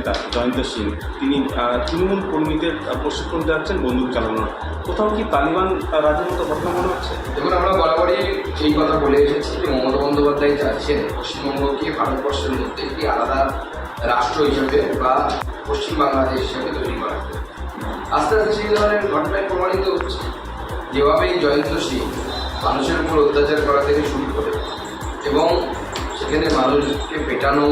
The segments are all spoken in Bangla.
নেতা, জয়ন্ত সিং। তিনি তৃণমূল কর্মীদের প্রশিক্ষণ দেওয়াচ্ছেন, বন্দুক চালানোর। কোথাও কি তালিবান রাজের মতো ঘটনা মনে হচ্ছে দেখুন, আমরা বরাবরই এই কথা বলে এসেছি যে মমতা বন্দ্যোপাধ্যায় চাচ্ছেন পশ্চিমবঙ্গকে ভারতবর্ষের মধ্যে একটি আলাদা রাষ্ট্র হিসেবে বা পশ্চিম বাংলাদেশ হিসেবে তৈরি করা। আস্তে আস্তে সেই ধরনের ঘটনায় প্রমাণিত হচ্ছে। যেভাবে এই জয়ন্ত সিং মানুষের উপর অত্যাচার করা থেকে শুরু করে এবং সেখানে মানুষকে পেটানো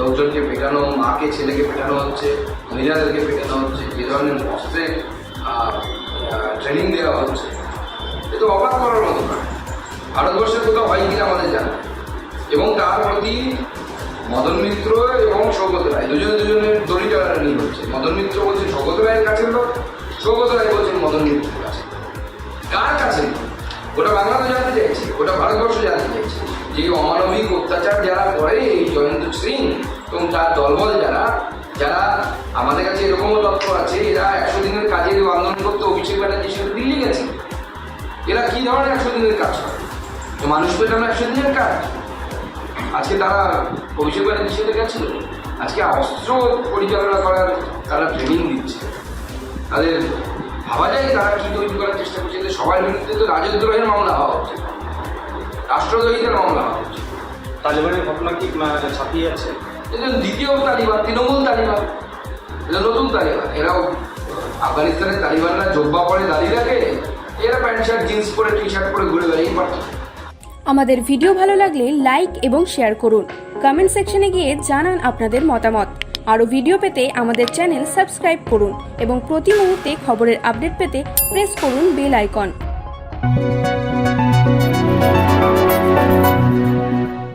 লোকজনকে পেটানো, মাকে, ছেলেকে পেটানো হচ্ছে, মহিলাদেরকে পেটানো হচ্ছে যে ধরনের অস্ত্রে ট্রেনিং দেওয়া হচ্ছে। এ তো অবাক করার মতো না। ভারতবর্ষে কোথাও হয় কিনা আমাদের জানা। এবং তার প্রতি মদন মিত্র এবং সৌগত রায়, দুজনে দুজনের দড়ি টানাটানি হচ্ছে। মদন মিত্র বলছেন সৌগত রায়ের কাছে লোক সৌগত রায় বলছেন মদন মিত্রের কাছে। কার কাছে? ওটা বাংলা তো জানতে চাইছে ওটা ভারতবর্ষ জানতে চাইছে। যে অমানবিক অত্যাচার যারা করে এই জয়ন্ত সিং এবং তার দলবল যারা যারা আমাদের কাছে এরকমও তথ্য আছে, এরা একশো দিনের কাজের আন্দোলন করতে অভিষেক ব্যানার্জির সাথে দিল্লি গেছে। এরা কি ধরনের একশো দিনের কাজ করে? মানুষ পেটানো একশো দিনের কাজ। আজকে তারা অভিষেক ব্যানার্জির সাথে গেছিল। আজকে অস্ত্র পরিচালনা করার তারা ট্রেনিং দিচ্ছে। তাদের ভাবা যায় তারা কি তৈরি করার চেষ্টা করছে। সবার বিরুদ্ধে তো রাজদ্রোহের মামলা হওয়া হচ্ছে রাষ্ট্রদ্রোহীদের মামলা। হচ্ছে তালিবানের ঘটনা কি? ছাপিয়ে যাচ্ছে এটা দ্বিতীয় তালিবান তৃণমূল তালিবান। এটা নতুন তালিবান। এরাও আফগানিস্তানের তালিবানরা জব্বা পরে দাঁড়িয়ে রাখে এরা প্যান্ট শার্ট জিন্স পরে টি শার্ট পরে ঘুরে বেড়াই পারত আমাদের ভিডিও ভালো লাগলে লাইক এবং শেয়ার করুন। কমেন্ট সেকশনে গিয়ে জানান আপনাদের মতামত। আরও ভিডিও পেতে আমাদের চ্যানেল সাবস্ক্রাইব করুন এবং প্রতি মুহূর্তে খবরের আপডেট পেতে প্রেস করুন বেল আইকন।